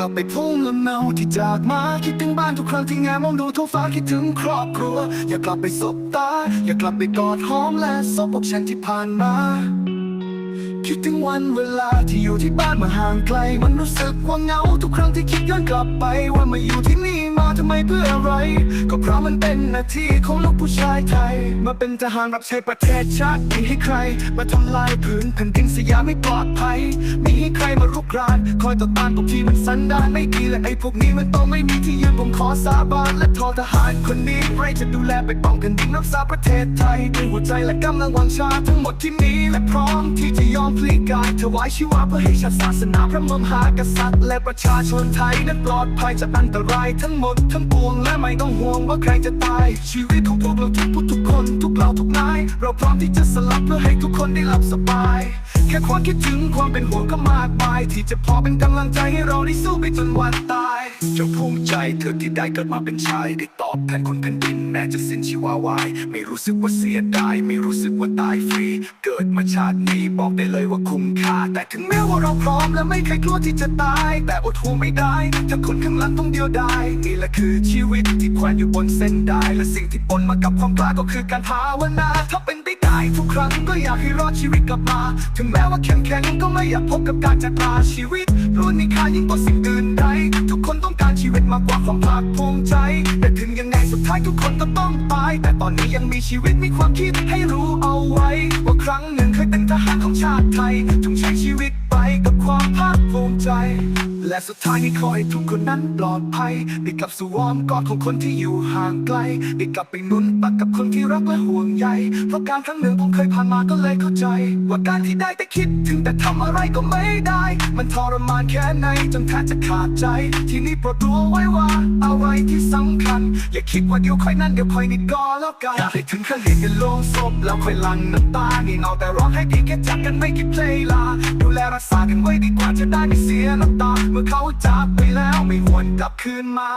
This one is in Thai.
ลับไปทุ่งลำเนาที่จากมาคิดถึงบ้านทุกครั้งที่แงมองดูท้องฟ้าคิดถึงครอบครัว อยากกลับไปสบตา อยากกลับไปกอดหอมและสบอกฉันที่ผ่านมาคิดถึงวันเวลาที่อยู่ที่บ้านมาห่างไกล มันรู้สึกว่าเหงาทุกครั้งที่คิดย้อนกลับไป ว่ามาอยู่ที่นี่มาทำไมเพื่ออะไร ก็เพราะมันเป็นหน้าที่ของลูกผู้ชายไทย มาเป็นทหารรับใช้ประเทศชาติมีให้ใคร มาทำลายผืนแผ่นดินสยามไม่ปลอดภัยมี กรานคอยต่อต้านพวกที่มันสันดานไม่ดีและไอ้พวกนี้มันต้องไม่มีที่ยืนผมขอสาบานและทอทหารคนนี้ไรจะดูแลไปป้องกันดินรักษาประเทศไทยด้วยหัวใจและกำลังวังชาทั้งหมดที่มีและพร้อมที่จะยอมพลีกายถวายชีวะเพื่อให้ชาติศาสนาพระมหากษัตริย์ และประชาชนไทยนั้นปลอดภัยจากอันตรายทั้งหมดทั้งปวงและไม่ต้องห่วงว่าใครจะตาย ชีวิตของพวกเราทุกผู้ทุกคน ทุกเราทุกนาย เราพร้อมที่จะสลับเพื่อให้ทุกคนได้หลับสบาย แค่ความคิดถึงความเป็นห่วงก็มากมาย ที่จะพอเป็นกำลังใจให้เราได้สู้ไปจนวันตายจงภูมิใจเธอที่ได้เกิดมาเป็นชาย ได้ตอบแทนคนแผ่นดินแม้จะสิ้นชีวาวาย ไม่รู้สึกว่าเสียดาย ไม่รู้สึกว่าตายฟรี เกิดมาชาตินี้บอกได้เลยว่าคุ้มค่า แต่ถึงแม้ว่าเราพร้อมและไม่เคยกลัวที่จะตาย แต่อดห่วไม่ได้ถ้าคนข้างหลังต้องเดียวดายนี่แหละคือชีวิตที่แขวนอยู่บนเส้นได้ และสิ่งที่ปนมากับความกล้าก็คือการภาวนาถ้าเป็น ทุกครั้งก็อยากให้รอดชีวิตกลับมา ถึงแม้ว่าแข็งแข็งก็ไม่อยากพบกับการจากลาชีวิตล้วนมีค่ายิ่งกว่าสิ่งอื่นใดทุกคนต้องการชีวิตมากกว่าความภาคภูมิใจ แต่ถึงยังไงสุดท้ายทุกคนก็ต้องตาย แต่ตอนนี้ยังมีชีวิตมีความคิดให้รู้เอาไว้ ว่าครั้งหนึ่งเคยเป็นทหารของชาติไทยจงใช้ชีวิตไปกับความภาคภูมิใจ และสุดท้ายนี้ขอให้ทุกคนนั้นปลอดภัย ได้กลับสู่อ้อมกอดของคนที่อยู่ห่างไกล ได้กลับไปนุ่นตักกับคนที่รักและห่วงใย เพราะการครั้งหนึ่งผมเคยผ่านมาก็เลยเข้าใจ ว่าการที่ได้แต่คิดถึงแต่ทำอะไรก็ไม่ได้ มันทรมานแค่ไหนจนแทบจะขาดใจ ที่นี่โปรดรู้ไว้ว่าอะไรที่สำคัญ อย่าคิดว่าเดี๋ยวค่อยนั่นเดี๋ยวค่อยนี่ก็แล้วกันอยากให้ถึงขั้นเห็นกันโลงศพแล้วค่อยลังน้ำตานี่เอาแต่ร้องให้ดีแค่จากกันไม่กี่เพลงลาดูแลรักษากันไว้ดีกว่าจะได้ไม่เสียน้ำตาเมื่อเขาจากไปแล้วไม่หวนกลับคืนมา